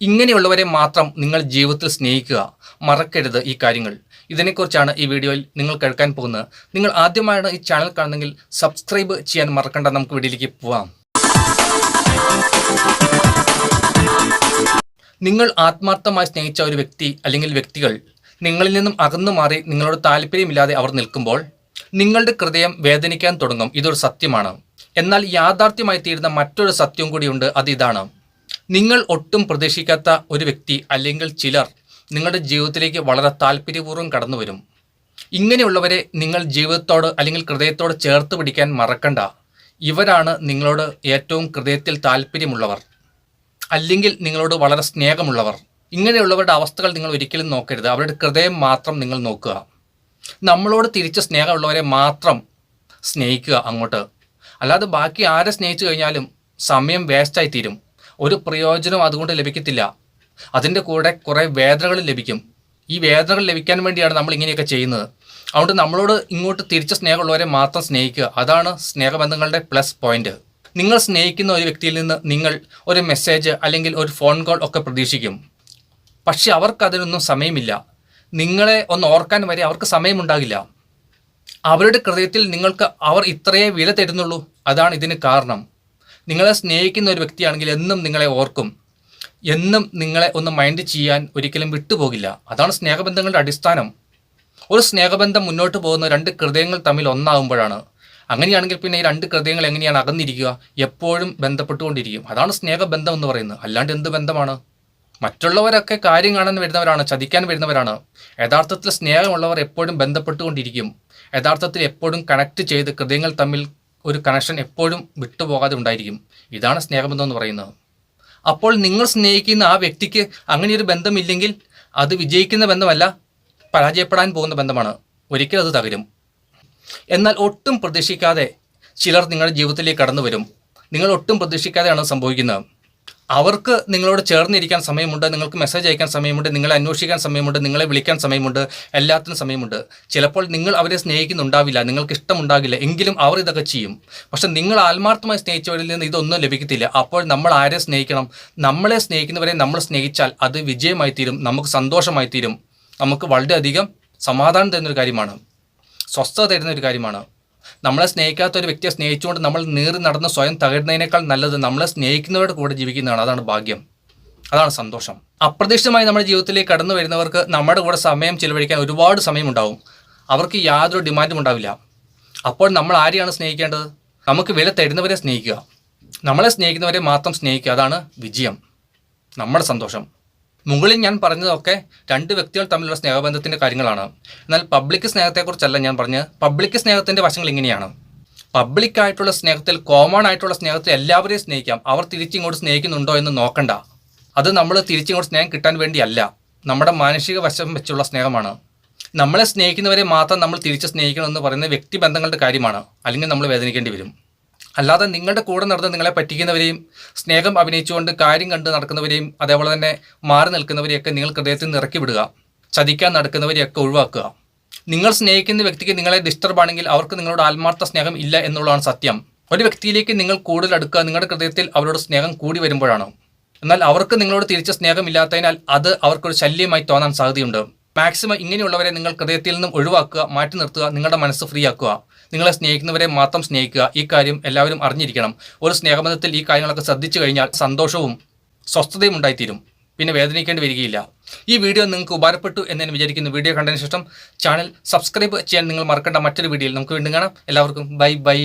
ഇങ്ങനെയുള്ളവരെ മാത്രം നിങ്ങൾ ജീവിതത്തിൽ സ്നേഹിക്കുക. മറക്കരുത് ഈ കാര്യങ്ങൾ. ഇതിനെക്കുറിച്ചാണ് ഈ വീഡിയോയിൽ നിങ്ങൾ കേൾക്കാൻ പോകുന്നത്. നിങ്ങൾ ആദ്യമായാണ് ഈ ചാനൽ കാണുന്നെങ്കിൽ സബ്സ്ക്രൈബ് ചെയ്യാൻ മറക്കണ്ട. നമുക്ക് വീഡിയോയിലേക്ക് പോവാം. നിങ്ങൾ ആത്മാർത്ഥമായി സ്നേഹിച്ച ഒരു വ്യക്തി അല്ലെങ്കിൽ വ്യക്തികൾ നിങ്ങളിൽ നിന്നും അകന്നു മാറി നിങ്ങളോട് താല്പര്യമില്ലാതെ അവർ നിൽക്കുമ്പോൾ നിങ്ങളുടെ ഹൃദയം വേദനിക്കാൻ തുടങ്ങും. ഇതൊരു സത്യമാണ്. എന്നാൽ യാഥാർത്ഥ്യമായി തീരുന്ന മറ്റൊരു സത്യം കൂടിയുണ്ട്. അത് ഇതാണ്. നിങ്ങൾ ഒട്ടും പ്രതീക്ഷിക്കാത്ത ഒരു വ്യക്തി അല്ലെങ്കിൽ ചിലർ നിങ്ങളുടെ ജീവിതത്തിലേക്ക് വളരെ താല്പര്യപൂർവം കടന്നു വരും ഇങ്ങനെയുള്ളവരെ നിങ്ങൾ ജീവിതത്തോട് അല്ലെങ്കിൽ ഹൃദയത്തോട് ചേർത്ത് പിടിക്കാൻ മറക്കണ്ട. ഇവരാണ് നിങ്ങളോട് ഏറ്റവും ഹൃദയത്തിൽ താല്പര്യമുള്ളവർ അല്ലെങ്കിൽ നിങ്ങളോട് വളരെ സ്നേഹമുള്ളവർ. ഇങ്ങനെയുള്ളവരുടെ അവസ്ഥകൾ നിങ്ങൾ ഒരിക്കലും നോക്കരുത്. അവരുടെ ഹൃദയം മാത്രം നിങ്ങൾ നോക്കുക. നമ്മളോട് തിരിച്ച് സ്നേഹമുള്ളവരെ മാത്രം സ്നേഹിക്കുക അങ്ങോട്ട്. അല്ലാതെ ബാക്കി ആരെ സ്നേഹിച്ചു കഴിഞ്ഞാലും സമയം വേസ്റ്റായി തീരും ഒരു പ്രയോജനം അതുകൊണ്ട് ലഭിക്കത്തില്ല. അതിന്റെ കൂടെ കുറേ വേദനകൾ ലഭിക്കും. ഈ വേദനകൾ ലഭിക്കാൻ വേണ്ടിയാണ് നമ്മൾ ഇങ്ങനെയൊക്കെ ചെയ്യുന്നത്. അതുകൊണ്ട് നമ്മളോട് ഇങ്ങോട്ട് തിരിച്ച സ്നേഹമുള്ളവരെ മാത്രം സ്നേഹിക്കുക. അതാണ് സ്നേഹബന്ധങ്ങളുടെ പ്ലസ് പോയിന്റ് നിങ്ങൾ സ്നേഹിക്കുന്ന ഒരു വ്യക്തിയിൽ നിന്ന് നിങ്ങൾ ഒരു മെസ്സേജ് അല്ലെങ്കിൽ ഒരു ഫോൺ കോൾ ഒക്കെ പ്രതീക്ഷിക്കും. പക്ഷെ അവർക്ക് അതിനൊന്നും സമയമില്ല. നിങ്ങളെ ഒന്ന് ഓർക്കാൻ വരെ അവർക്ക് സമയമുണ്ടാകില്ല. അവരുടെ ഹൃദയത്തിൽ നിങ്ങൾക്ക് അവർ ഇത്രയേ വില തരുന്നുള്ളൂ. അതാണ് ഇതിന് കാരണം. നിങ്ങളെ സ്നേഹിക്കുന്ന ഒരു വ്യക്തിയാണെങ്കിൽ എന്നും നിങ്ങളെ ഓർക്കും. എന്നും നിങ്ങളെ ഒന്ന് മൈൻഡ് ചെയ്യാൻ ഒരിക്കലും വിട്ടുപോകില്ല. അതാണ് സ്നേഹബന്ധങ്ങളുടെ അടിസ്ഥാനം. ഒരു സ്നേഹബന്ധം മുന്നോട്ട് പോകുന്ന രണ്ട് ഹൃദയങ്ങൾ തമ്മിൽ ഒന്നാകുമ്പോഴാണ് അങ്ങനെയാണെങ്കിൽ പിന്നെ ഈ രണ്ട് ഹൃദയങ്ങൾ എങ്ങനെയാണ് അകന്നിരിക്കുക? എപ്പോഴും ബന്ധപ്പെട്ടുകൊണ്ടിരിക്കും. അതാണ് സ്നേഹബന്ധം എന്ന് പറയുന്നത്. അല്ലാണ്ട് എന്ത് ബന്ധമാണ്? മറ്റുള്ളവരൊക്കെ കാര്യം കാണാൻ വരുന്നവരാണ് ചതിക്കാൻ വരുന്നവരാണ്. യഥാർത്ഥത്തിൽ സ്നേഹമുള്ളവർ എപ്പോഴും ബന്ധപ്പെട്ടുകൊണ്ടിരിക്കും. യഥാർത്ഥത്തിൽ എപ്പോഴും കണക്ട് ചെയ്ത് ഹൃദയങ്ങൾ തമ്മിൽ ഒരു കണക്ഷൻ എപ്പോഴും വിട്ടുപോകാതെ ഉണ്ടായിരിക്കും. ഇതാണ് സ്നേഹബന്ധം എന്ന് പറയുന്നത്. അപ്പോൾ നിങ്ങൾ സ്നേഹിക്കുന്ന ആ വ്യക്തിക്ക് അങ്ങനെയൊരു ബന്ധമില്ലെങ്കിൽ അത് വിജയിക്കുന്ന ബന്ധമല്ല പരാജയപ്പെടാൻ പോകുന്ന ബന്ധമാണ്. ഒരിക്കലും അത് തകരും. എന്നാൽ ഒട്ടും പ്രതീക്ഷിക്കാതെ ചിലർ നിങ്ങളുടെ ജീവിതത്തിലേക്ക് കടന്നു വരും നിങ്ങൾ ഒട്ടും പ്രതീക്ഷിക്കാതെയാണ് സംഭവിക്കുന്നത്. അവർക്ക് നിങ്ങളോട് ചേർന്നിരിക്കാൻ സമയമുണ്ട് നിങ്ങൾക്ക് മെസ്സേജ് അയക്കാൻ സമയമുണ്ട് നിങ്ങളെ അന്വേഷിക്കാൻ സമയമുണ്ട് നിങ്ങളെ വിളിക്കാൻ സമയമുണ്ട് എല്ലാത്തിനും സമയമുണ്ട്. ചിലപ്പോൾ നിങ്ങൾ അവരെ സ്നേഹിക്കുന്നുണ്ടാവില്ല നിങ്ങൾക്ക് ഇഷ്ടമുണ്ടാകില്ല എങ്കിലും അവർ ഇതൊക്കെ ചെയ്യും. പക്ഷെ നിങ്ങൾ ആത്മാർത്ഥമായി സ്നേഹിച്ചവരിൽ നിന്ന് ഇതൊന്നും ലഭിക്കത്തില്ല. അപ്പോൾ നമ്മൾ ആരെ സ്നേഹിക്കണം? നമ്മളെ സ്നേഹിക്കുന്നവരെ നമ്മൾ സ്നേഹിച്ചാൽ അത് വിജയമായി തീരും നമുക്ക് സന്തോഷമായി തീരും നമുക്ക് വളരെയധികം സമാധാനം തരുന്നൊരു കാര്യമാണ്. സ്വസ്ഥത തരുന്ന ഒരു കാര്യമാണ്. നമ്മളെ സ്നേഹിക്കാത്ത ഒരു വ്യക്തിയെ സ്നേഹിച്ചുകൊണ്ട് നമ്മൾ നീറി നടന്ന് സ്വയം തകരുന്നതിനേക്കാൾ നല്ലത് നമ്മളെ സ്നേഹിക്കുന്നവരുടെ കൂടെ ജീവിക്കുന്നതാണ്. അതാണ് ഭാഗ്യം. അതാണ് സന്തോഷം. അപ്രതീക്ഷിതമായി നമ്മുടെ ജീവിതത്തിലേക്ക് കടന്നു വരുന്നവർക്ക് നമ്മുടെ കൂടെ സമയം ചിലവഴിക്കാൻ ഒരുപാട് സമയമുണ്ടാവും. അവർക്ക് യാതൊരു ഡിമാൻഡും ഉണ്ടാവില്ല. അപ്പോൾ നമ്മൾ ആരെയാണ് സ്നേഹിക്കേണ്ടത്? നമുക്ക് വില തരുന്നവരെ സ്നേഹിക്കുക. നമ്മളെ സ്നേഹിക്കുന്നവരെ മാത്രം സ്നേഹിക്കുക. അതാണ് വിജയം. നമ്മുടെ സന്തോഷം. മുകളിൽ ഞാൻ പറഞ്ഞതൊക്കെ രണ്ട് വ്യക്തികൾ തമ്മിലുള്ള സ്നേഹബന്ധത്തിന്റെ കാര്യങ്ങളാണ്. എന്നാൽ പബ്ലിക് സ്നേഹത്തെക്കുറിച്ചല്ല ഞാൻ പറഞ്ഞത്. പബ്ലിക് സ്നേഹത്തിന്റെ വശങ്ങൾ ഇങ്ങനെയാണ്. പബ്ലിക് ആയിട്ടുള്ള സ്നേഹത്തിൽ കോമൺ ആയിട്ടുള്ള സ്നേഹത്തിൽ എല്ലാവരെയും സ്നേഹിക്കാം. അവർ തിരിച്ചിങ്ങോട്ട് സ്നേഹിക്കുന്നുണ്ടോ എന്ന് നോക്കണ്ട. അത് നമ്മൾ തിരിച്ചിങ്ങോട്ട് സ്നേഹം കിട്ടാൻ വേണ്ടിയല്ല. നമ്മുടെ മാനസിക വശം വെച്ചുള്ള സ്നേഹമാണ്. നമ്മളെ സ്നേഹിക്കുന്നവരെ മാത്രം നമ്മൾ തിരിച്ച് സ്നേഹിക്കണമെന്ന് പറയുന്ന വ്യക്തിബന്ധങ്ങളുടെ കാര്യമാണ്. അല്ലെങ്കിൽ നമ്മൾ വേദനിക്കേണ്ടി വരും. അല്ലാതെ നിങ്ങളുടെ കൂടെ നടന്ന് നിങ്ങളെ പറ്റിക്കുന്നവരെയും സ്നേഹം അഭിനയിച്ചുകൊണ്ട് കാര്യം കണ്ട് നടക്കുന്നവരെയും അതേപോലെ തന്നെ മാറി നിൽക്കുന്നവരെയൊക്കെ നിങ്ങൾ ഹൃദയത്തിൽ നിന്ന് ഇറക്കി വിടുക. ചതിക്കാൻ നടക്കുന്നവരെയൊക്കെ ഒഴിവാക്കുക. നിങ്ങൾ സ്നേഹിക്കുന്ന വ്യക്തിക്ക് നിങ്ങളെ ഡിസ്റ്റർബ് ആണെങ്കിൽ അവർക്ക് നിങ്ങളോട് ആത്മാർത്ഥ സ്നേഹം ഇല്ല എന്നുള്ളതാണ് സത്യം. ഒരു വ്യക്തിയിലേക്ക് നിങ്ങൾ കൂടുതൽ അടുക്കുക നിങ്ങളുടെ ഹൃദയത്തിൽ അവരോട് സ്നേഹം കൂടി വരുമ്പോഴാണ്. എന്നാൽ അവർക്ക് നിങ്ങളോട് തിരിച്ച സ്നേഹമില്ലാത്തതിനാൽ അത് അവർക്കൊരു ശല്യമായി തോന്നാൻ സാധ്യതയുണ്ട്. മാക്സിമം ഇങ്ങനെയുള്ളവരെ നിങ്ങൾ ഹൃദയത്തിൽ നിന്നും ഒഴിവാക്കുക മാറ്റി നിർത്തുക നിങ്ങളുടെ മനസ്സ് ഫ്രീ ആക്കുക. നിങ്ങളെ സ്നേഹിക്കുന്നവരെ മാത്രം സ്നേഹിക്കുക. ഈ കാര്യം എല്ലാവരും അറിഞ്ഞിരിക്കണം. ഒരു സ്നേഹബന്ധത്തിൽ ഈ കാര്യങ്ങളൊക്കെ ശ്രദ്ധിച്ചു കഴിഞ്ഞാൽ സന്തോഷവും സ്വസ്ഥതയും ഉണ്ടായിത്തീരും. പിന്നെ വേദനിക്കേണ്ടി വരികയില്ല. ഈ വീഡിയോ നിങ്ങൾക്ക് ഉപകാരപ്പെട്ടു എന്ന് ഞാൻ വിചാരിക്കുന്നു. വീഡിയോ കണ്ടതിന് ശേഷം ചാനൽ സബ്സ്ക്രൈബ് ചെയ്യാൻ നിങ്ങൾ മറക്കേണ്ട മറ്റൊരു വീഡിയോയിൽ നമുക്ക് വീണ്ടും കാണാം. എല്ലാവർക്കും ബൈ ബൈ.